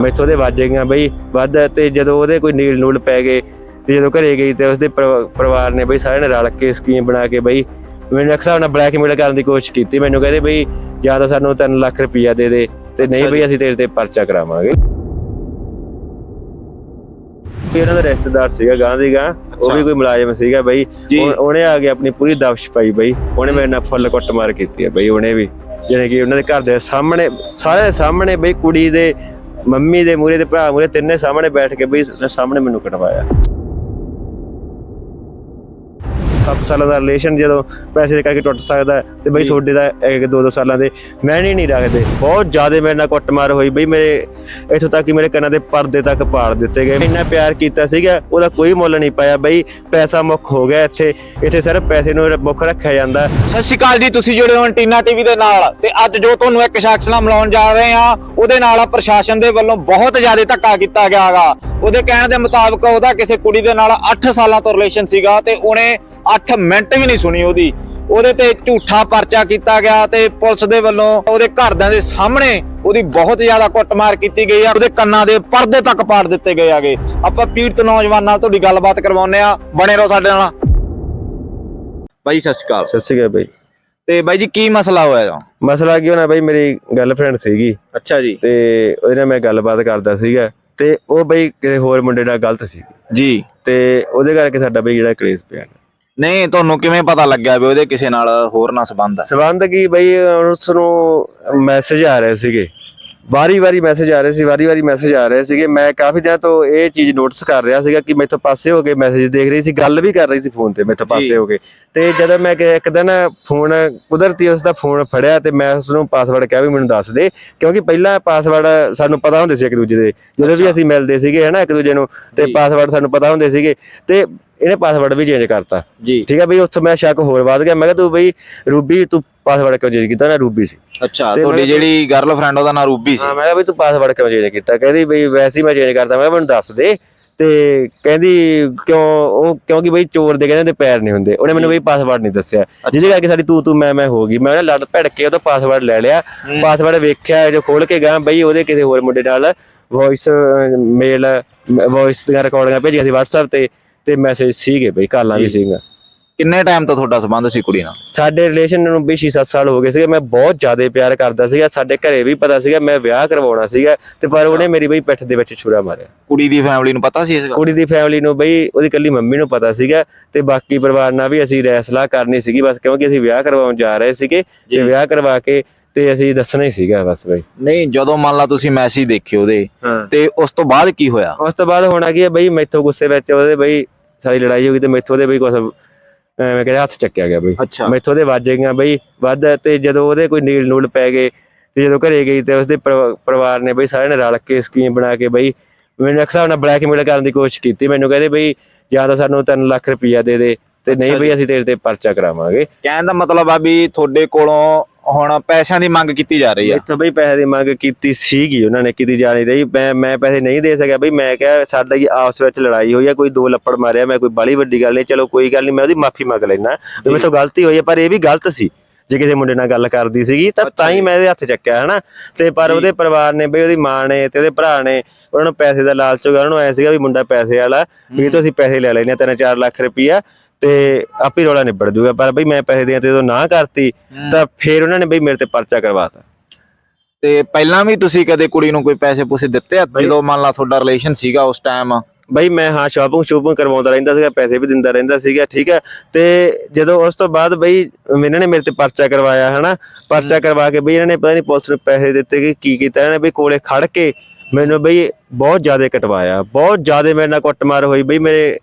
ਮੈਥੋਂ ਦੇ ਵੱਜ ਗਈਆਂ ਬਈ ਵੱਧ ਤੇ ਜਦੋਂ ਉਹਦੇ ਕੋਈ ਨੀਲ ਨੂਲ ਪੈ ਗਏ ਤੇ ਜਦੋਂ ਘਰੇ ਗਈ ਤੇ ਉਸਦੇ ਪਰਿਵਾ- ਪਰਿਵਾਰ ਨੇ ਬਈ ਸਾਰਿਆਂ ਨੇ ਰਲ ਕੇ ਸਕੀਮ ਬਣਾ ਕੇ ਬਈ ਮੈਨੂੰ ਹਿਸਾਬ ਨਾਲ ਬਲੈਕਮੇਲ ਕਰਨ ਦੀ ਕੋਸ਼ਿਸ਼ ਕੀਤੀ ਮੈਨੂੰ ਕਹਿੰਦੇ ਬਈ ਜਾਂ ਤਾਂ ਸਾਨੂੰ 3 ਲੱਖ ਰੁਪਈਆ ਦੇ ਦੇ ਤੇ ਨਹੀਂ ਬਈ। ਅਸੀਂ ਤੇਰੇ ਤੇ ਪਰਚਾ ਕਰਾਵਾਂਗੇ। ਵੀ ਉਹਨਾਂ ਦਾ ਰਿਸ਼ਤੇਦਾਰ ਸੀਗਾ ਗਾਂ ਦੀ ਗਾਂ ਉਹ। ਵੀ ਕੋਈ ਮੁਲਾਜ਼ਮ ਸੀਗਾ ਬਈ। ਉਹਨੇ ਆ ਕੇ ਆਪਣੀ ਪੂਰੀ ਦਬਸ਼ ਪਾਈ ਬਈ। ਉਹਨੇ ਮੇਰੇ ਨਾਲ ਫੁੱਲ ਕੁੱਟਮਾਰ ਕੀਤੀ ਹੈ ਬਈ ਉਹਨੇ ਵੀ। ਜਾਣੀ ਕਿ ਉਹਨਾਂ ਦੇ ਘਰ ਦੇ ਸਾਹਮਣੇ ਸਾਰੇ ਸਾਹਮਣੇ ਬਈ ਕੁੜੀ ਦੇ ਮੰਮੀ ਦੇ ਮੂਰੇ ਤੇ ਭਰਾ ਮੂਰੇ ਤਿੰਨੇ ਸਾਹਮਣੇ ਬੈਠ ਕੇ ਬਈ ਸਾਹਮਣੇ ਮੈਨੂੰ ਕਟਵਾਇਆ 7 ਸਾਲਾਂ ਦਾ ਰਿਲੇਸ਼ਨ ਜਦੋਂ ਪੈਸੇ ਦੇ ਕਰਕੇ ਟੁੱਟ ਸਕਦਾ ਤੇ ਬਈ। ਤੁਹਾਡੇ ਦਾ ਇੱਕ ਦੋ ਦੋ ਸਾਲਾਂ ਦੇ ਮੈਂ ਨਹੀਂ ਨਹੀਂ ਰੱਖਦੇ। ਬਹੁਤ ਜ਼ਿਆਦਾ ਮੇਰੇ ਨਾਲ ਕੁੱਟਮਾਰ ਹੋਈ ਬਈ ਮੇਰੇ ਇੱਥੋਂ ਤੱਕ ਕਿ ਮੇਰੇ ਕੰਨਾਂ ਦੇ ਪਰਦੇ ਤੱਕ ਪਾੜ ਦਿੱਤੇ ਗਏ। ਇੰਨਾ ਪਿਆਰ ਕੀਤਾ ਸੀਗਾ ਉਹਦਾ ਕੋਈ ਮੁੱਲ ਨਹੀਂ ਪਾਇਆ ਬਈ। ਪੈਸਾ ਮੁੱਖ ਹੋ ਗਿਆ ਇੱਥੇ। ਇੱਥੇ ਸਿਰਫ ਪੈਸੇ ਨੂੰ ਮੁੱਖ ਰੱਖਿਆ ਜਾਂਦਾ। ਸਤਿ ਸ਼੍ਰੀ ਅਕਾਲ ਜੀ ਤੁਸੀਂ ਜੁੜੇ ਹੋ ਟੀਨਾ ਟੀਵੀ ਦੇ ਨਾਲ। ਤੇ ਅੱਜ ਜੋ ਤੁਹਾਨੂੰ ਇੱਕ ਸ਼ਖਸ ਨਾਲ ਮਿਲਾਉਣ ਜਾ ਰਹੇ ਆ ਉਹਦੇ ਨਾਲ ਪ੍ਰਸ਼ਾਸਨ ਦੇ ਵੱਲੋਂ ਬਹੁਤ ਜ਼ਿਆਦਾ ਧੱਕਾ ਕੀਤਾ ਗਿਆਗਾ। ਉਹਦੇ ਕਹਿਣ ਦੇ ਮੁਤਾਬਕ ਉਹਦਾ ਕਿਸੇ ਕੁੜੀ ਦੇ ਨਾਲ 8 ਸਾਲਾਂ ਤੋਂ ਰਿਲੇਸ਼ਨ ਸੀਗਾ ਤੇ ਉਹਨੇ 8 ਮਿੰਟ ਵੀ ਨਹੀਂ ਸੁਣੀ ਉਹਦੀ। ਉਹਦੇ ਤੇ ਝੂਠਾ ਪਰਚਾ ਕੀਤਾ ਗਿਆ ਤੇ ਪੁਲਿਸ ਦੇ ਵੱਲੋਂ ਉਹਦੇ ਘਰਦਿਆਂ ਦੇ ਸਾਹਮਣੇ ਉਹਦੀ ਬਹੁਤ ਜ਼ਿਆਦਾ ਕੁੱਟਮਾਰ ਕੀਤੀ ਗਈ ਆ। ਉਹਦੇ ਕੰਨਾਂ ਦੇ ਪਰਦੇ ਤੱਕ ਪਾੜ ਦਿੱਤੇ ਗਏ ਆਗੇ ਆਪਾਂ ਪੀੜਤ ਨੌਜਵਾਨ ਨਾਲ ਤੁਹਾਡੀ ਗੱਲਬਾਤ ਕਰਵਾਉਂਦੇ ਆ ਬਣੇ ਰਹੋ ਸਾਡੇ ਨਾਲ। ਬਾਈ ਸਤਿ ਸ਼੍ਰੀ ਅਕਾਲ। ਸਤਿ ਸ਼੍ਰੀ ਅਕਾਲ ਬਈ। ਤੇ ਬਾਈ ਜੀ ਕੀ ਮਸਲਾ ਹੋਇਆ ਇਹਦਾ? ਮਸਲਾ ਕੀ ਹੋਣਾ ਬਈ ਮੇਰੀ ਗਰਲਫ੍ਰੈਂਡ ਸੀਗੀ। ਅੱਛਾ ਜੀ। ਤੇ ਉਹਦੇ ਨਾਲ ਮੈਂ ਗੱਲਬਾਤ ਕਰਦਾ ਸੀਗਾ। ਤੇ ਉਹ ਬਈ ਕਿਸੇ ਹੋਰ ਮੁੰਡੇ ਨਾਲ ਗਲਤ ਸੀ। ਜੀ। ਤੇ ਉਹਦੇ ਕਰਕੇ ਸਾਡਾ ਬਈ ਜਿਹੜਾ ਕਲੇਸ਼ ਪਿਆ। ਨਹੀਂ ਤੁਹਾਨੂੰ ਕਿਵੇਂ ਪਤਾ ਲੱਗਿਆ ਵੀ ਉਹਦੇ ਕਿਸੇ ਨਾਲ ਹੋਰ ਨਾਲ ਸੰਬੰਧ ਹੈ ਸਬੰਧ ਕੀ ਬਈ? ਉਸ ਨੂੰ ਮੈਸੇਜ ਆ ਰਹੇ ਸੀਗੇ। ਵਾਰੀ ਵਾਰੀ ਮੈਸੇਜ ਆ ਰਹੇ ਸੀ ਵਾਰੀ ਵਾਰੀ ਮੈਸੇਜ ਆ ਰਹੇ ਸੀਗੇ। ਮੈਂ ਕਾਫੀ ਦਿਨਾਂ ਤੋਂ ਇਹ ਚੀਜ਼ ਨੋਟਿਸ ਕਰ ਰਿਹਾ ਸੀਗਾ ਕਿ ਮੈਥੋਂ ਪਾਸੇ ਹੋ ਕੇ ਮੈਸੇਜ ਦੇਖ ਰਹੀ ਸੀ ਗੱਲ ਵੀ ਕਰ ਰਹੀ ਸੀ ਫੋਨ ਤੇ ਮੈਥੋਂ। ਪਾਸੇ ਹੋ ਕੇ। ਤੇ ਜਦੋਂ ਮੈਂ ਕਿ ਇੱਕ ਦਿਨ ਫੋਨ ਕੁਦਰਤੀ ਉਸ ਦਾ ਫੋਨ ਫੜਿਆ ਤੇ ਮੈਂ ਉਸ ਨੂੰ ਪਾਸਵਰਡ ਕਿਹਾ ਵੀ ਮੈਨੂੰ ਦੱਸ ਦੇ ਕਿਉਂਕਿ ਪਹਿਲਾਂ ਪਾਸਵਰਡ ਸਾਨੂੰ ਪਤਾ ਹੁੰਦੇ ਸੀ ਇੱਕ ਦੂਜੇ ਦੇ। ਜਦੋਂ ਵੀ। ਅਸੀਂ ਮਿਲਦੇ ਸੀਗੇ ਹਨਾ ਇੱਕ ਦੂਜੇ ਨੂੰ ਤੇ। ਪਾਸਵਰਡ ਸਾਨੂੰ ਪਤਾ ਹੁੰਦੇ ਸੀਗੇ। ਤੇ ਇਹਨੇ ਪਾਸਵਰਡ ਵੀ ਚੇਂਜ ਕਰਤਾ। ਜੀ। ਠੀਕ ਹੈ ਬਈ ਉੱਥੋਂ ਮੈਂ ਸ਼ੱਕ ਹੋਰ ਵੱਧ ਗਿਆ। ਮੈਂ ਕਿਹਾ ਤੂੰ ਬਈ ਰੂਬੀ ਤੂੰ ਪਾਸਵਰਡ ਕਿਉਂ ਚੇਂਜ ਕੀਤਾ? ਨਾ ਰੂਬੀ ਸੀ। ਅੱਛਾ ਤੁਹਾਡੀ ਜਿਹੜੀ ਗਰਲਫ੍ਰੈਂਡ ਉਹਦਾ ਨਾਂ ਰੂਬੀ ਸੀ। ਹਾਂ ਮੈਂ ਕਿਹਾ ਬਈ ਤੂੰ ਪਾਸਵਰਡ ਕਿਉਂ ਚੇਂਜ ਕੀਤਾ? ਕਹਿੰਦੀ ਬਈ ਵੈਸੇ ਹੀ ਮੈਂ ਚੇਂਜ ਕਰਦਾ ਮੈਂ ਕਿਹਾ ਮੈਨੂੰ ਦੱਸ ਦੇ। ਤੇ ਕਹਿੰਦੀ ਕਿਉਂ ਉਹ ਕਿਉਂਕਿ ਬਈ ਚੋਰ ਦੇ ਕਹਿੰਦੇ ਤੇ ਪੈਰ ਨਹੀਂ ਹੁੰਦੇ। ਉਹਨੇ ਮੈਨੂੰ ਬਈ ਪਾਸਵਰਡ ਨਹੀਂ ਦੱਸਿਆ। ਜਿਹਦੇ ਕਰਕੇ ਸਾਡੀ ਤੂੰ ਤੂੰ ਮੈਂ ਮੈਂ ਹੋ ਗਈ। ਮੈਂ ਉਹਦਾ ਲੜ ਭੜ ਕੇ ਉਹਦਾ ਪਾਸਵਰਡ ਲੈ ਲਿਆ। ਪਾਸਵਰਡ ਵੇਖਿਆ ਜੋ ਖੋਲ ਕੇ ਗਿਆ ਬਈ ਉਹਦੇ ਕਿਸੇ ਹੋਰ ਮੁੰਡੇ ਨਾਲ ਵੌਇਸ ਮੇਲ ਵੌਇਸ ਦੀਆਂ ਰਿਕਾਰਡਿੰਗਾਂ ਭੇਜੀਆਂ ਸੀ WhatsApp ਤੇ। ਤੇ ਮੈਸੇਜ ਸੀਗੇ ਬਈ ਕਾਲਾਂ ਵੀ। ਸੀਗੀਆਂ ਕਿੰਨੇ ਟਾਈਮ ਤੋਂ ਤੁਹਾਡਾ ਸੰਬੰਧ ਸੀ ਕੁੜੀ ਨਾਲ? ਸਾਡੇ ਰਿਲੇਸ਼ਨ ਨੂੰ ਵੀ 6-7 ਸਾਲ ਹੋ ਗਏ ਸੀਗੇ। ਮੈਂ ਬਹੁਤ ਜ਼ਿਆਦਾ ਪਿਆਰ ਕਰਦਾ ਸੀਗਾ। ਸਾਡੇ ਘਰੇ ਵੀ ਪਤਾ ਸੀਗਾ ਮੈਂ ਵਿਆਹ ਕਰਵਾਉਣਾ ਸੀਗਾ ਤੇ ਪਰ ਉਹਨੇ ਮੇਰੀ ਬਈ ਪਿੱਠ ਦੇ ਵਿੱਚ ਛੁਰਾ ਮਾਰਿਆ। ਕੁੜੀ ਦੀ ਫੈਮਿਲੀ ਨੂੰ ਪਤਾ ਸੀ ਇਸ ਗੱਲ? ਕੁੜੀ ਦੀ ਫੈਮਿਲੀ ਨੂੰ ਬਈ ਉਹਦੀ ਕੱਲੀ ਮੰਮੀ ਨੂੰ ਪਤਾ ਸੀਗਾ ਤੇ ਬਾਕੀ ਪਰਿਵਾਰ ਨਾਲ ਵੀ ਅਸੀਂ ਰੈਸਲਾ ਕਰਨੀ ਸੀਗੀ ਬਸ ਕਿਉਂਕਿ ਅਸੀਂ ਵਿਆਹ ਕਰਵਾਉਣ ਜਾ ਰਹੇ ਸੀਗੇ ਤੇ। ਵਿਆਹ ਕਰਵਾ ਕੇ ਤੇ ਅਸੀਂ ਦੱਸਣਾ ਹੀ ਸੀਗਾ ਬਸ ਬਈ। ਨਹੀਂ ਜਦੋਂ ਮੰਨ ਲਾ ਤੁਸੀਂ ਮੈਸੇਜ ਦੇਖੇ ਉਹਦੇ ਤੇ ਉਸ ਤੋਂ ਬਾਅਦ ਕੀ ਹੋਇਆ? ਉਸ ਤੋਂ ਬਾਅਦ ਹੋਣਾ ਕੀ ਹੈ ਬਈ ਮੈਥੋਂ ਗੁੱਸੇ ਵਿੱਚ ਉਹਦੇ ਬਈ ਸਾਰੀ ਲੜਾਈ ਹੋ ਗਈ ਤੇ ਮੈਥੋਂ ਦੇ ਬਈ ਕੁਛ ਮੈਂ ਕਹਿੰਦਾ ਹੱਥ ਚੱਕਿਆ ਗਿਆ ਬਈ। ਮੈਥੋਂ ਦੇ ਵੱਜ ਗਈਆਂ ਬਈ ਵੱਧ ਤੇ ਜਦੋਂ ਉਹਦੇ ਕੋਈ ਨੀਲ ਨੂਲ ਪੈ ਗਏ ਤੇ ਜਦੋਂ ਘਰੇ ਗਈ ਤੇ ਉਸਦੇ ਪਰਿਵਾ- ਪਰਿਵਾਰ ਨੇ ਬਈ ਸਾਰਿਆਂ ਨੇ ਰਲ ਕੇ ਸਕੀਮ ਬਣਾ ਕੇ ਬਈ ਮੈਨੂੰ ਹਿਸਾਬ ਨਾਲ ਬਲੈਕਮੇਲ ਕਰਨ ਦੀ ਕੋਸ਼ਿਸ਼ ਕੀਤੀ। ਮੈਨੂੰ ਕਹਿੰਦੇ ਬਈ ਜਾਂ ਤਾਂ ਸਾਨੂੰ 3 ਲੱਖ ਰੁਪਈਆ ਦੇ ਦੇ ਤੇ ਨਹੀਂ ਬਈ। ਅਸੀਂ ਤੇਰੇ ਤੇ ਪਰਚਾ ਕਰਾਵਾਂਗੇ। ਕਹਿਣ ਦਾ ਮਤਲਬ ਆ ਵੀ ਤੁਹਾਡੇ ਕੋਲੋਂ ਹੁਣ ਪੈਸਿਆਂ ਦੀ ਮੰਗ ਕੀਤੀ ਜਾ ਰਹੀ ਆ। ਇੱਥੋਂ ਬਈ ਪੈਸੇ ਦੀ ਮੰਗ ਕੀਤੀ ਸੀਗੀ ਉਹਨਾਂ ਨੇ ਕੀਤੀ ਜਾ ਨਹੀਂ ਰਹੀ। ਮੈਂ ਮੈਂ ਪੈਸੇ ਨਹੀਂ ਦੇ ਸਕਿਆ ਬਈ ਮੈਂ ਕਿਹਾ ਸਾਡਾ ਕੀ ਆਪਸ ਵਿੱਚ ਲੜਾਈ ਹੋਈ ਆ ਕੋਈ ਦੋ ਲੱਪੜ ਮਾਰਿਆ ਮੈਂ ਕੋਈ ਬਾਲੀ ਵੱਡੀ ਗੱਲ ਨਹੀਂ ਚਲੋ ਕੋਈ ਗੱਲ ਨਹੀਂ ਮੈਂ ਉਹਦੀ ਮਾਫੀ ਮੰਗ ਲੈਣਾ ਮੇਰੇ ਤੋਂ ਗਲਤੀ ਹੋਈ ਹੈ ਪਰ ਇਹ ਵੀ ਗਲਤ ਸੀ। ਜੇ ਕਿਸੇ ਮੁੰਡੇ ਨਾਲ ਗੱਲ ਕਰਦੀ ਸੀਗੀ ਤਾਂ ਤਾਂ ਹੀ ਜੀ। ਮੈਂ ਇਹਦੇ ਹੱਥ ਚੱਕਿਆ ਹਨਾ? ਤੇ ਪਰ ਜੀ। ਉਹਦੇ ਪਰਿਵਾਰ ਨੇ ਬਈ ਉਹਦੀ ਮਾਂ ਨੇ ਤੇ ਉਹਦੇ ਭਰਾ ਨੇ ਉਹਨਾਂ ਨੂੰ ਪੈਸੇ ਦਾ ਲਾਲਚ ਹੋ ਗਿਆ। ਉਹਨਾਂ ਨੂੰ ਐ ਸੀਗਾ ਵੀ ਮੁੰਡਾ ਪੈਸੇ ਵਾਲਾ ਵੀ ਤੋਂ ਅਸੀਂ ਪੈਸੇ ਲੈ ਲੈਣੇ ਤਿੰਨ ਚਾਰ ਲੱਖ ਰੁਪਈਆ। ਤੇ ਆਪੇ ਰੌਲਾ ਨਿਬੜ ਜੂਗਾ। ਪਰ ਬਈ ਮੈਂ ਪੈਸੇ ਦਿਆਂ ਤੇ ਜਦੋਂ ਨਾ ਕਰਤੀ ਤਾਂ ਫਿਰ ਉਹਨਾਂ ਨੇ ਬਈ ਮੇਰੇ ਤੇ ਪਰਚਾ ਕਰਵਾਤਾ। ਤੇ ਪਹਿਲਾਂ ਵੀ ਤੁਸੀਂ ਕਦੇ ਕੁੜੀ ਨੂੰ ਕੋਈ ਪੈਸੇ ਪੂਸੇ ਦਿੱਤੇ ਆ? ਜਦੋਂ ਮੰਨ ਲਾ ਤੁਹਾਡਾ ਰਿਲੇਸ਼ਨ ਸੀਗਾ ਉਸ ਟਾਈਮ ਬਈ ਮੈਂ ਹਾਂ ਸ਼ਾਪਿੰਗ ਸ਼ੂਪਿੰਗ ਕਰਵਾਉਂਦਾ ਰਹਿੰਦਾ ਸੀਗਾ ਪੈਸੇ ਵੀ ਦਿੰਦਾ ਰਹਿੰਦਾ ਸੀਗਾ ਠੀਕ ਹੈ ਤੇ ਜਦੋਂ ਉਸ ਤੋਂ ਬਾਅਦ ਬਈ ਇਹਨਾਂ ਨੇ ਮੇਰੇ ਤੇ ਪਰਚਾ ਕਰਵਾਇਆ ਹਨਾ? ਪਰਚਾ ਕਰਵਾ ਕੇ ਬਈ ਇਹਨਾਂ ਨੇ ਪਤਾ ਨਹੀਂ ਪੁਲਿਸ ਨੂੰ ਪੈਸੇ ਦਿੱਤੇ ਕਿ ਕੀ ਕੀਤਾ ਇਹਨਾਂ ਨੇ ਬਈ ਕੋਲੇ ਖੜ ਕੇ ਮੈਨੂੰ ਬਈ ਬਹੁਤ ਜ਼ਿਆਦਾ ਕਟਵਾਇਆ, ਬਹੁਤ ਜ਼ਿਆਦਾ ਮੇਰੇ ਨਾਲ ਕੁੱਟਮਾਰ ਹੋਈ ਬਈ ਮੇਰੇ,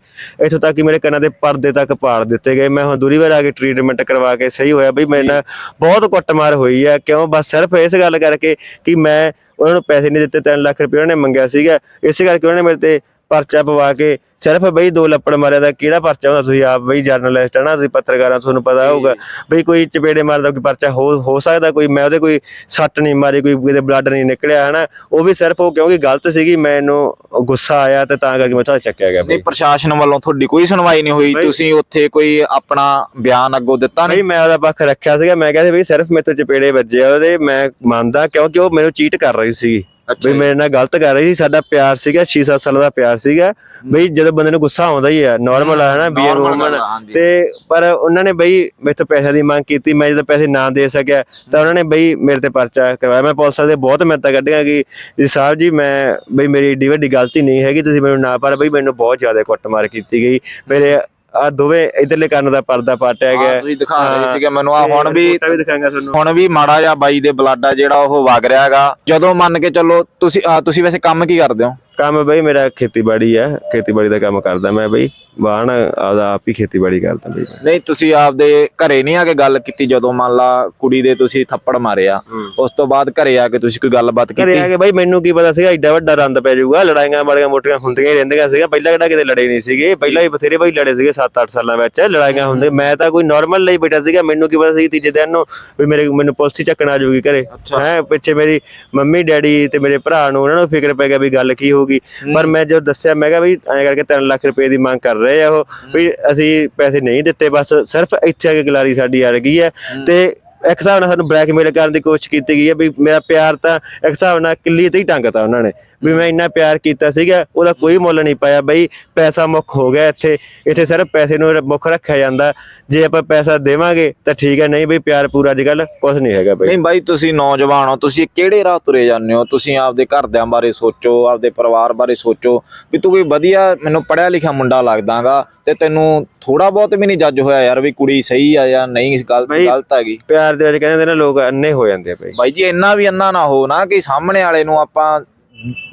ਇੱਥੋਂ ਤੱਕ ਕਿ ਮੇਰੇ ਕੰਨਾਂ ਦੇ ਪਰਦੇ ਤੱਕ ਪਾੜ ਦਿੱਤੇ ਗਏ। ਮੈਂ ਹੁਣ ਦੂਰੀ ਵਾਰ ਆ ਕੇ ਟ੍ਰੀਟਮੈਂਟ ਕਰਵਾ ਕੇ ਸਹੀ ਹੋਇਆ ਬਈ ਮੇਰੇ ਨਾਲ ਬਹੁਤ ਕੁੱਟਮਾਰ ਹੋਈ ਆ। ਕਿਉਂ? ਬਸ ਸਿਰਫ ਇਸ ਗੱਲ ਕਰਕੇ ਕਿ ਮੈਂ ਉਹਨਾਂ ਨੂੰ ਪੈਸੇ ਨਹੀਂ ਦਿੱਤੇ 3 ਲੱਖ ਰੁਪਏ ਉਹਨਾਂ ਨੇ ਮੰਗਿਆ ਸੀਗਾ। ਇਸੇ ਕਰਕੇ ਉਹਨਾਂ ਨੇ ਮੇਰੇ ਤੇ ਪਰਚਾ ਪਵਾ ਕੇ ਸਿਰਫ ਬਈ ਦੋ ਲੱਪੜ ਮਾਰਿਆ ਦਾ ਕਿਹੜਾ ਪਰਚਾ ਹੁੰਦਾ? ਤੁਸੀਂ ਆਪ ਬਈ ਜਰਨਲਿਸਟ ਹੈ ਨਾ ਤੁਸੀਂ ਪੱਤਰਕਾਰਾਂ ਤੁਹਾਨੂੰ ਪਤਾ ਹੋਊਗਾ ਬਈ ਕੋਈ ਚਪੇੜੇ ਮਾਰਦਾ ਕੋਈ ਪਰਚਾ ਹੋ ਹੋ ਸਕਦਾ ਕੋਈ? ਮੈਂ ਉਹਦੇ ਕੋਈ ਸੱਟ ਨਹੀਂ ਮਾਰੀ ਕੋਈ ਕਿਤੇ ਬਲੱਡ ਨਹੀਂ ਨਿਕਲਿਆ ਹਨਾ ਉਹ ਵੀ ਸਿਰਫ ਉਹ ਕਿਉਂਕਿ ਗਲਤ ਸੀਗੀ ਮੈਨੂੰ ਗੁੱਸਾ ਆਇਆ ਤੇ ਤਾਂ ਕਰਕੇ ਮੈਂ ਤੁਹਾਡਾ ਚੱਕਿਆ ਗਿਆ ਨਹੀਂ ਪ੍ਰਸ਼ਾਸਨ ਵੱਲੋਂ ਤੁਹਾਡੀ ਕੋਈ ਸੁਣਵਾਈ ਨਹੀਂ ਹੋਈ। ਤੁਸੀਂ ਉੱਥੇ ਕੋਈ ਆਪਣਾ ਬਿਆਨ ਅੱਗੋਂ ਦਿੱਤਾ ਨਹੀਂ? ਨਹੀਂ ਮੈਂ ਉਹਦਾ ਪੱਖ ਰੱਖਿਆ ਸੀਗਾ ਮੈਂ ਕਿਹਾ ਸੀ ਬਈ ਸਿਰਫ ਮੇਰੇ ਤੋਂ ਚਪੇੜੇ ਵੱਜੇ ਉਹਦੇ ਮੈਂ ਮੰਨਦਾ ਕਿਉਂਕਿ ਉਹ ਮੈਨੂੰ ਚੀਟ ਕਰ ਰਹੀ ਸੀ ਅੱਛਾ ਬਈ। ਮੇਰੇ ਨਾਲ ਗਲਤ ਕਰ ਰਹੀ ਸੀ ਸਾਡਾ ਪਿਆਰ ਸੀਗਾ 6-7 ਸਾਲ ਦਾ ਪਿਆਰ ਸੀਗਾ। ਬਈ ਜਦੋਂ ਬੰਦੇ ਨੂੰ ਗੁੱਸਾ ਆਉਂਦਾ ਹੀ ਆ ਨਾਰਮਲ ਆ ਹਨਾ ਬੀ Normal ਗੱਲ ਵੂਮਨ। ਤੇ ਪਰ ਉਹਨਾਂ ਨੇ ਬਈ ਮੇਥੋਂ ਪੈਸੇ ਦੀ ਮੰਗ ਕੀਤੀ ਮੈਂ ਜਦੋਂ ਪੈਸੇ ਨਾ ਦੇ ਸਕਿਆ ਤਾਂ ਉਹਨਾਂ ਨੇ ਬਈ ਮੇਰੇ ਤੇ ਪਰਚਾ ਕਰਵਾਇਆ। ਮੈਂ ਪੁਲਿਸ ਦੇ ਬਹੁਤ ਮਿਹਨਤਾਂ ਕੱਢੀਆਂ ਕਿ ਜੀ ਸਾਹਿਬ ਜੀ ਮੈਂ ਬਈ ਮੇਰੀ ਏਡੀ ਵੱਡੀ ਗਲਤੀ ਨਹੀਂ ਹੈਗੀ ਤੁਸੀਂ ਮੈਨੂੰ ਨਾ ਪਰ ਬਈ ਮੈਨੂੰ ਬਹੁਤ ਜ਼ਿਆਦਾ ਕੁੱਟਮਾਰ ਕੀਤੀ ਗਈ। ਮੇਰੇ ਆ ਦੋਵੇਂ ਇਧਰਲੇ ਕੰਨ ਦਾ ਪਰਦਾ ਪਾਟਿਆ ਹਾਂ, ਗਿਆ ਤੁਸੀਂ ਦਿਖਾ ਰਹੇ ਹਾਂ, ਸੀਗੇ ਮੈਨੂੰ। ਆ ਤੇ ਹੁਣ ਵੀ ਤੁਹਾਨੂੰ। ਹੁਣ ਵੀ ਮਾੜਾ ਜਿਹਾ ਬਾਈ ਦੇ ਬਲੱਡ ਆ ਜਿਹੜਾ ਉਹ ਵਗ ਰਿਹਾ ਹੈਗਾ। ਜਦੋਂ ਮੰਨ ਕੇ ਚੱਲੋ ਤੁਸੀਂ ਅਹ ਤੁਸੀਂ ਵੈਸੇ ਕੰਮ ਕੀ ਕਰਦੇ ਹੋ? ਕੰਮ ਬਈ ਮੇਰਾ ਖੇਤੀਬਾੜੀ ਆ। ਖੇਤੀਬਾੜੀ ਦਾ ਕੰਮ ਕਰਦਾ ਮੈਂ ਬਈ। ਵਾਹਣ ਆਪਦਾ ਆਪ ਹੀ ਖੇਤੀਬਾੜੀ ਕਰਦਾ ਬਈ ਮੈਂ। ਨਹੀਂ ਤੁਸੀਂ ਆਪਦੇ ਘਰੇ ਨਹੀਂ ਆ ਕੇ ਗੱਲ ਕੀਤੀ ਜਦੋਂ ਮੰਨ ਲਾ ਕੁੜੀ ਦੇ ਤੁਸੀਂ ਥੱਪੜ ਮਾਰਿਆ ਉਸ ਤੋਂ ਬਾਅਦ ਘਰੇ ਆ ਕੇ ਤੁਸੀਂ ਕੋਈ ਗੱਲਬਾਤ ਘਰੇ ਕੀਤੀ? ਆ ਕੇ ਬਈ ਮੈਨੂੰ ਕੀ ਪਤਾ ਸੀਗਾ ਏਡਾ ਵੱਡਾ ਰੰਦ ਪੈ ਜਾਊਗਾ ਲੜਾਈਆਂ ਮਾੜੀਆਂ ਮੋਟੀਆਂ ਹੁੰਦੀਆਂ ਹੀ ਰਹਿੰਦੀਆਂ ਸੀਗਾ ਪਹਿਲਾਂ ਕਿਹੜਾ ਕਿਤੇ ਲੜੇ ਨਹੀਂ ਸੀਗੇ ਪਹਿਲਾਂ ਹੀ ਬਥੇਰੇ ਬਈ ਲੜੇ ਸੀਗੇ 7-8 ਸਾਲਾਂ ਵਿੱਚ ਲੜਾਈਆਂ ਹੁੰਦੇ ਮੈਂ ਤਾਂ ਕੋਈ ਨਾਰਮਲ ਲਈ ਬੈਠਾ ਸੀਗਾ ਮੈਨੂੰ ਕੀ ਪਤਾ ਸੀ ਤੀਜੇ ਦਿਨ ਨੂੰ ਵੀ ਮੇਰੇ ਮੈਨੂੰ ਪੁਲਿਸ ਹੀ ਚੱਕਣ ਆ ਜਾਊਗੀ ਘਰੇ। ਹੈ ਪਿੱਛੇ ਮੇਰੀ ਮੰਮੀ ਡੈਡੀ ਤੇ ਮੇਰੇ ਭਰਾ ਨੂੰ ਉਹਨਾਂ ਨੂੰ ਫਿਕਰ ਪੈ ਗਿਆ ਵੀ ਗੱਲ ਕੀ ਹੋਊਗੀ ਪਰ ਮੈਂ ਜਦੋਂ ਦੱਸਿਆ ਮੈਂ ਕਿਹਾ ਵੀ ਐਂ ਕਰਕੇ 3 ਲੱਖ ਰੁਪਏ ਦੀ ਮੰਗ ਕਰ ਰਹੇ ਆ ਉਹ ਵੀ ਅਸੀਂ ਪੈਸੇ ਨਹੀਂ ਦਿੱਤੇ ਬਸ ਸਿਰਫ ਇੱਥੇ ਆ ਕੇ ਗਲਾਰੀ ਸਾਡੀ ਅੜ ਗਈ ਹੈ। ਤੇ ਇੱਕ ਹਿਸਾਬ ਨਾਲ ਸਾਨੂੰ ਬਲੈਕਮੇਲ ਕਰਨ ਦੀ ਕੋਸ਼ਿਸ਼ ਕੀਤੀ ਗਈ ਹੈ ਵੀ ਮੇਰਾ ਪਿਆਰ ਤਾਂ ਇੱਕ ਹਿਸਾਬ ਨਾਲ ਕਿੱਲੀ ਤੇ ਹੀ ਟੰਗਤਾ ਉਹਨਾਂ ਨੇ। ਵੀ ਮੈਂ ਇੰਨਾ ਪਿਆਰ ਕੀਤਾ ਸੀਗਾ ਉਹਦਾ ਕੋਈ ਮੁੱਲ ਨਹੀਂ ਪਾਇਆ ਬਈ ਪੈਸਾ ਮੁੱਖ ਹੋ ਗਿਆ ਇੱਥੇ ਇੱਥੇ ਸਿਰਫ ਪੈਸੇ ਨੂੰ ਮੁੱਖ ਰੱਖਿਆ ਜਾਂਦਾ। ਜੇ ਆਪਾਂ ਪੈਸਾ ਦੇਵਾਂਗੇ ਤਾਂ ਠੀਕ ਹੈ ਨਹੀਂ ਬਈ ਪਿਆਰ ਪੂਰਾ ਅੱਜ ਕੱਲ ਕੁਝ ਨਹੀਂ ਹੈਗਾ ਬਈ। ਨਹੀਂ ਬਾਈ ਤੁਸੀਂ ਨੌਜਵਾਨ ਹੋ ਤੁਸੀਂ ਕਿਹੜੇ ਰਾਹ ਤੁਰੇ ਜਾਂਦੇ ਹੋ? ਤੁਸੀਂ ਆਪਦੇ ਘਰਦਿਆਂ ਬਾਰੇ ਸੋਚੋ ਆਪਦੇ ਪਰਿਵਾਰ ਬਾਰੇ ਸੋਚੋ ਵੀ ਤੂੰ ਕੋਈ ਵਧੀਆ ਮੈਨੂੰ ਪੜਿਆ ਲਿਖਿਆ ਮੁੰਡਾ ਲੱਗਦਾਗਾ ਤੇ ਤੈਨੂੰ ਥੋੜਾ ਬਹੁਤ ਵੀ ਨਹੀਂ ਜੱਜ ਹੋਇਆ ਯਾਰ ਵੀ ਕੁੜੀ ਸਹੀ ਆ ਜਾਂ ਨਹੀਂ ਗਲਤ ਗਲਤ ਹੈਗੀ। ਪਿਆਰ ਦੇ ਵਿੱਚ ਕਹਿੰਦੇ ਨੇ ਲੋਕ ਅੰਨੇ ਹੋ ਜਾਂਦੇ ਆ ਬਈ। ਬਾਈ ਜੀ ਇੰਨਾ ਵੀ ਅੰਨਾ ਨਾ ਹੋ ਨਾ ਕਿ ਸਾਹਮਣੇ ਵਾਲੇ ਨੂੰ ਆਪਾਂ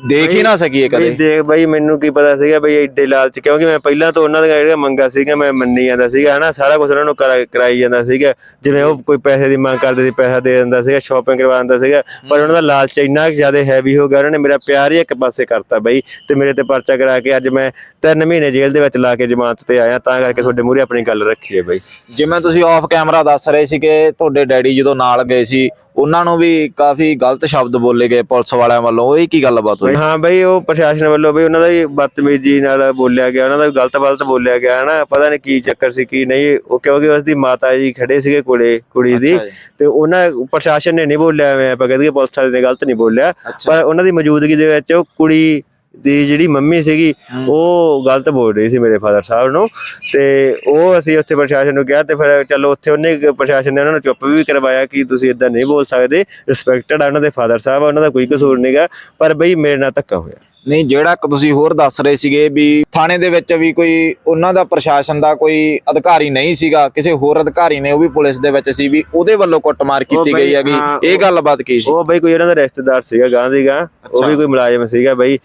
ਦੇਖ ਹੀ ਨਾ ਸਕੀਏ ਕਦੇ। ਦੇਖ ਬਈ ਮੈਨੂੰ ਕੀ ਪਤਾ ਸੀਗਾ ਬਈ ਐਡੇ ਲਾਲਚ ਕਿਉਂਕਿ ਮੈਂ ਪਹਿਲਾਂ ਤੋਂ ਉਹਨਾਂ ਦੀਆਂ ਜਿਹੜੀਆਂ ਮੰਗਾਂ ਸੀਗੀਆਂ ਮੈਂ ਮੰਨੀ ਜਾਂਦਾ ਸੀਗਾ ਹਨਾ? ਸਾਰਾ ਕੁਝ ਉਹਨਾਂ ਨੂੰ ਕਰਾ- ਕਰਾਈ ਜਾਂਦਾ ਸੀਗਾ। ਜਿਵੇਂ ਉਹ ਕੋਈ ਪੈਸੇ ਦੀ ਮੰਗ ਕਰਦੇ ਸੀ ਪੈਸਾ ਦੇ ਦਿੰਦਾ ਸੀਗਾ ਸ਼ਾਪਿੰਗ ਕਰਵਾ ਦਿੰਦਾ ਸੀਗਾ ਪਰ ਉਹਨਾਂ ਦਾ ਲਾਲਚ ਇੰਨਾ ਜ਼ਿਆਦਾ ਹੈਵੀ ਹੋ ਗਿਆ ਉਹਨਾਂ ਨੇ ਮੇਰਾ ਪਿਆਰ ਹੀ ਇੱਕ ਪਾਸੇ ਕਰਤਾ ਬਈ ਤੇ ਮੇਰੇ ਤੇ ਪਰਚਾ ਕਰਾ ਕੇ ਅੱਜ ਮੈਂ 3 ਮਹੀਨੇ ਜੇਲ੍ਹ ਦੇ ਵਿੱਚ ਲਾ ਕੇ ਜ਼ਮਾਨਤ ਤੇ ਆਇਆ ਤਾਂ ਕਰਕੇ ਤੁਹਾਡੇ ਮੂਹਰੇ ਆਪਣੀ ਗੱਲ ਰੱਖੀ ਹੈ ਬਈ। ਜਿਵੇਂ ਤੁਸੀਂ ਆਫ ਕੈਮਰਾ ਦੱਸ ਰਹੇ ਸੀ ਕਿ ਤੁਹਾਡੇ ਡੈਡੀ ਜਦੋਂ ਨਾਲ ਗਏ ਸੀ ਉਹਨਾਂ ਨੂੰ ਵੀ ਕਾਫੀ ਗਲਤ ਸ਼ਬਦ ਬੋਲੇ ਗਏ ਪੁਲਿਸ ਵਾਲਿਆਂ ਵੱਲੋਂ। ਉਹ ਕੀ ਗੱਲਬਾਤ ਹੋਈ? ਹਾਂ ਬਈ ਉਹ ਪ੍ਰਸ਼ਾਸਨ ਵੱਲੋਂ ਬਈ ਉਹਨਾਂ ਦਾ ਹੀ ਬਦਤਮੀਜ਼ੀ ਨਾਲ ਬੋਲਿਆ ਗਿਆ ਉਹਨਾਂ ਦਾ ਵੀ ਗਲਤ ਬਲਤ ਬੋਲਿਆ ਗਿਆ ਹਨਾ? ਪਤਾ ਨਹੀਂ ਕੀ ਚੱਕਰ ਸੀ ਕੀ ਨਹੀਂ। ਉਹ ਕਿਉਂਕਿ ਉਸ ਦੀ ਮਾਤਾ ਜੀ ਖੜੇ ਸੀਗੇ ਕੋਲੇ ਕੁੜੀ ਦੀ। ਤੇ ਉਹਨਾਂ ਪ੍ਰਸ਼ਾਸਨ ਨੇ ਨਹੀਂ ਬੋਲਿਆ ਐਵੇਂ ਆਪਾਂ ਕਹਿੰਦੇ ਪੁਲਿਸ ਵਾਲੇ ਨੇ ਗਲਤ ਨਹੀਂ ਬੋਲਿਆ। ਪਰ ਉਹਨਾਂ ਦੀ ਮੌਜੂਦਗੀ ਦੇ ਵਿੱਚ ਉਹ ਕੁੜੀ ਦੀ ਜਿਹੜੀ ਮੰਮੀ ਸੀਗੀ। ਉਹ ਗਲਤ ਬੋਲ ਰਹੀ ਸੀ ਮੇਰੇ ਫਾਦਰ ਸਾਹਿਬ ਨੂੰ। ਤੇ ਉਹ ਅਸੀਂ ਉੱਥੇ ਪ੍ਰਸ਼ਾਸਨ ਨੂੰ ਕਿਹਾ ਤੇ ਫਿਰ ਚਲੋ ਉੱਥੇ ਉਹਨੇ ਪ੍ਰਸ਼ਾਸਨ ਨੇ ਉਹਨਾਂ ਨੂੰ ਚੁੱਪ ਵੀ ਕਰਵਾਇਆ ਕਿ ਤੁਸੀਂ ਇਦਾਂ ਨਹੀਂ ਬੋਲ ਸਕਦੇ। ਰਿਸਪੈਕਟਡ ਆ ਉਹਨਾਂ ਦੇ ਫਾਦਰ ਸਾਹਿਬ ਉਹਨਾਂ ਦਾ ਕੋਈ ਕਸੂਰ ਨਹੀਂਗਾ ਪਰ ਬਈ ਮੇਰੇ ਨਾਲ ਧੱਕਾ ਹੋਇਆ। ਨਹੀਂ ਜਿਹੜਾ ਇੱਕ ਤੁਸੀਂ ਹੋਰ ਦੱਸ ਰਹੇ ਸੀਗੇ ਵੀ ਥਾਣੇ ਦੇ ਵਿੱਚ ਵੀ ਕੋਈ ਉਹਨਾਂ ਦਾ ਪ੍ਰਸ਼ਾਸਨ ਦਾ ਕੋਈ ਅਧਿਕਾਰੀ ਨਹੀਂ ਸੀਗਾ ਕਿਸੇ ਹੋਰ ਅਧਿਕਾਰੀ ਨੇ ਉਹ ਵੀ ਪੁਲਿਸ ਦੇ ਵਿੱਚ ਸੀ ਵੀ ਉਹਦੇ ਵੱਲੋਂ ਕੁੱਟਮਾਰ ਕੀਤੀ ਗਈ ਹੈਗੀ। ਇਹ ਗੱਲਬਾਤ ਕੀ ਸੀ? ਉਹ ਬਈ ਕੋਈ ਉਹਨਾਂ ਦਾ ਰਿਸ਼ਤੇਦਾਰ ਸੀਗਾ ਗਾਂ ਦੀ। ਗਾਂ ਉਹ। ਵੀ ਕੋਈ ਮੁਲਾਜ਼ਮ ਸੀਗਾ ਬਈ।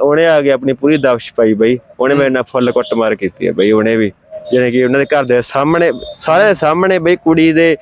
ਉਹਨੇ ਆ ਕੇ ਆਪਣੀ ਪੂਰੀ ਦਬਸ਼ ਪਾਈ ਬਈ। ਉਹਨੇ ਮੇਰੇ ਨਾਲ ਫੁੱਲ ਕੁੱਟਮਾਰ ਕੀਤੀ ਹੈ ਬਈ ਉਹਨੇ ਵੀ। ਜਿਵੇਂ ਕਿ ਉਹਨਾਂ ਦੇ ਘਰ ਦੇ ਸਾਹਮਣੇ ਸਾਰੇ ਸਾਹਮਣੇ ਬਈ ਕੁੜੀ ਦੇ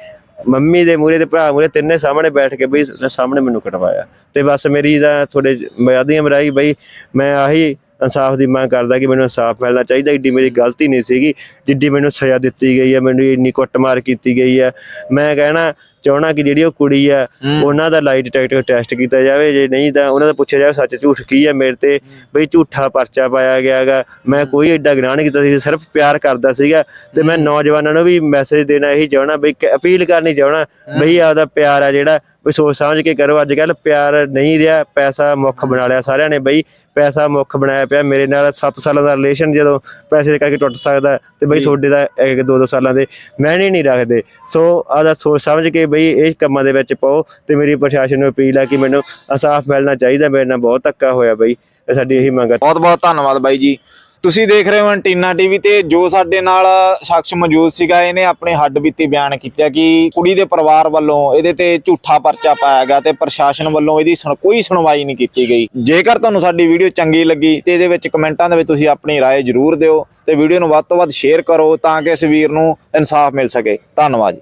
ਮੰਮੀ ਦੇ ਮੂਰੇ ਤੇ ਭਰਾ ਮੂਰੇ ਤਿੰਨੇ ਸਾਹਮਣੇ ਬੈਠ ਕੇ ਬਈ ਸਾਹਮਣੇ ਮੈਨੂੰ ਕਟਵਾਇਆ ਤੇ ਬਸ ਮੇਰੀ ਤਾਂ ਤੁਹਾਡੇ ਮਿਆਦੀਆਂ ਮਰਾਈ ਬਈ ਮੈਂ ਆਹੀ ਇਨਸਾਫ ਦੀ ਮੰਗ ਕਰਦਾ ਕਿ ਮੈਨੂੰ ਇਨਸਾਫ ਮਿਲਣਾ ਚਾਹੀਦਾ। ਏਡੀ ਮੇਰੀ ਗਲਤੀ ਨਹੀਂ ਸੀਗੀ, ਜਿੱਡੀ ਮੈਨੂੰ ਸਜ਼ਾ ਦਿੱਤੀ ਗਈ ਹੈ, ਮੈਨੂੰ ਇੰਨੀ ਕੁੱਟਮਾਰ ਕੀਤੀ ਗਈ ਹੈ। ਮੈਂ ਕਹਿਣਾ ਚਾਹਣਾ ਕਿ ਜਿਹੜੀ ਉਹ ਕੁੜੀ ਆ। ਉਹਨਾਂ ਦਾ ਲਾਈ ਡਿਟੈਕਟਰ ਟੈਸਟ ਕੀਤਾ ਜਾਵੇ ਜੇ ਨਹੀਂ ਤਾਂ ਉਹਨਾਂ ਦਾ ਪੁੱਛਿਆ ਜਾਵੇ ਸੱਚ ਝੂਠ ਕੀ ਹੈ ਮੇਰੇ ਤੇ ਬਈ ਝੂਠਾ ਪਰਚਾ ਪਾਇਆ ਗਿਆਗਾ ਮੈਂ ਕੋਈ ਐਡਾ ਗੁਨਾਹ ਨਹੀਂ ਕੀਤਾ ਸੀ ਸਿਰਫ ਪਿਆਰ ਕਰਦਾ ਸੀਗਾ ਤੇ ਮੈਂ ਨੌਜਵਾਨਾਂ ਨੂੰ ਵੀ ਮੈਸੇਜ ਦੇਣਾ ਇਹੀ ਚਾਹਣਾ ਬਈ ਅਪੀਲ ਕਰਨੀ ਚਾਹਣਾ ਬਈ ਆਪਦਾ ਪਿਆਰ ਆ ਜਿਹੜਾ ਵੀ ਸੋਚ ਸਮਝ ਕੇ ਕਰੋ ਅੱਜ ਕੱਲ ਪਿਆਰ ਨਹੀਂ ਰਿਹਾ ਪੈਸਾ ਮੁੱਖ ਬਣਾ ਲਿਆ ਸਾਰਿਆਂ ਨੇ ਬਈ ਪੈਸਾ ਮੁੱਖ ਬਣਾਇਆ ਪਿਆ ਮੇਰੇ ਨਾਲ 7 ਸਾਲਾਂ ਦਾ ਰਿਲੇਸ਼ਨ ਜਦੋਂ ਪੈਸੇ ਦੇ ਕਰਕੇ ਟੁੱਟ ਸਕਦਾ ਤੇ ਬਈ। ਤੁਹਾਡੇ ਦਾ ਇੱਕ ਦੋ ਦੋ ਸਾਲਾਂ ਦੇ ਮੈਨੇ ਨਹੀਂ ਰੱਖਦੇ। ਸੋ ਆਦਾ ਸੋਚ ਸਮਝ ਕੇ ਬਈ ਇਹ ਕੰਮਾਂ ਦੇ ਵਿੱਚ ਪਾਓ ਤੇ ਮੇਰੀ ਪ੍ਰਸ਼ਾਸਨ ਨੂੰ ਅਪੀਲ ਆ ਕਿ ਮੈਨੂੰ ਇਨਸਾਫ ਮਿਲਣਾ ਚਾਹੀਦਾ ਮੇਰੇ ਨਾਲ ਬਹੁਤ ਧੱਕਾ ਹੋਇਆ ਬਈ ਸਾਡੀ ਇਹੀ ਮੰਗ ਆ। ਬਹੁਤ ਬਹੁਤ ਧੰਨਵਾਦ ਬਾਈ ਜੀ। ਤੁਸੀਂ ਦੇਖ ਰਹੇ ਹੋ ਐਂਟੀਨਾ ਟੀਵੀ ਤੇ ਜੋ ਸਾਡੇ ਨਾਲ ਸ਼ਖਸ ਮੌਜੂਦ ਸੀਗਾ ਇਹਨੇ ਆਪਣੇ ਹੱਡ ਬੀਤੀ ਬਿਆਨ ਕੀਤਾ ਕਿ ਕੁੜੀ ਦੇ ਪਰਿਵਾਰ ਵੱਲੋਂ ਇਹਦੇ ਤੇ ਝੂਠਾ ਪਰਚਾ ਪਾਇਆ ਗਿਆ ਤੇ ਪ੍ਰਸ਼ਾਸਨ ਵੱਲੋਂ ਇਹਦੀ ਸੁਣ- ਕੋਈ ਸੁਣਵਾਈ ਨਹੀਂ ਕੀਤੀ ਗਈ ਜੇਕਰ ਤੁਹਾਨੂੰ ਸਾਡੀ ਵੀਡੀਓ ਚੰਗੀ ਲੱਗੀ ਤੇ ਇਹਦੇ ਵਿੱਚ ਕਮੈਂਟਾਂ ਦੇ ਵਿੱਚ ਤੁਸੀਂ ਆਪਣੀ رائے ਜ਼ਰੂਰ ਦਿਓ ਤੇ ਵੀਡੀਓ ਨੂੰ ਵੱਧ ਤੋਂ ਵੱਧ ਸ਼ੇਅਰ ਕਰੋ ਤਾਂ ਕਿ ਇਸ ਵੀਰ ਨੂੰ ਇਨਸਾਫ ਮਿਲ ਸਕੇ ਧੰਨਵਾਦ ਜੀ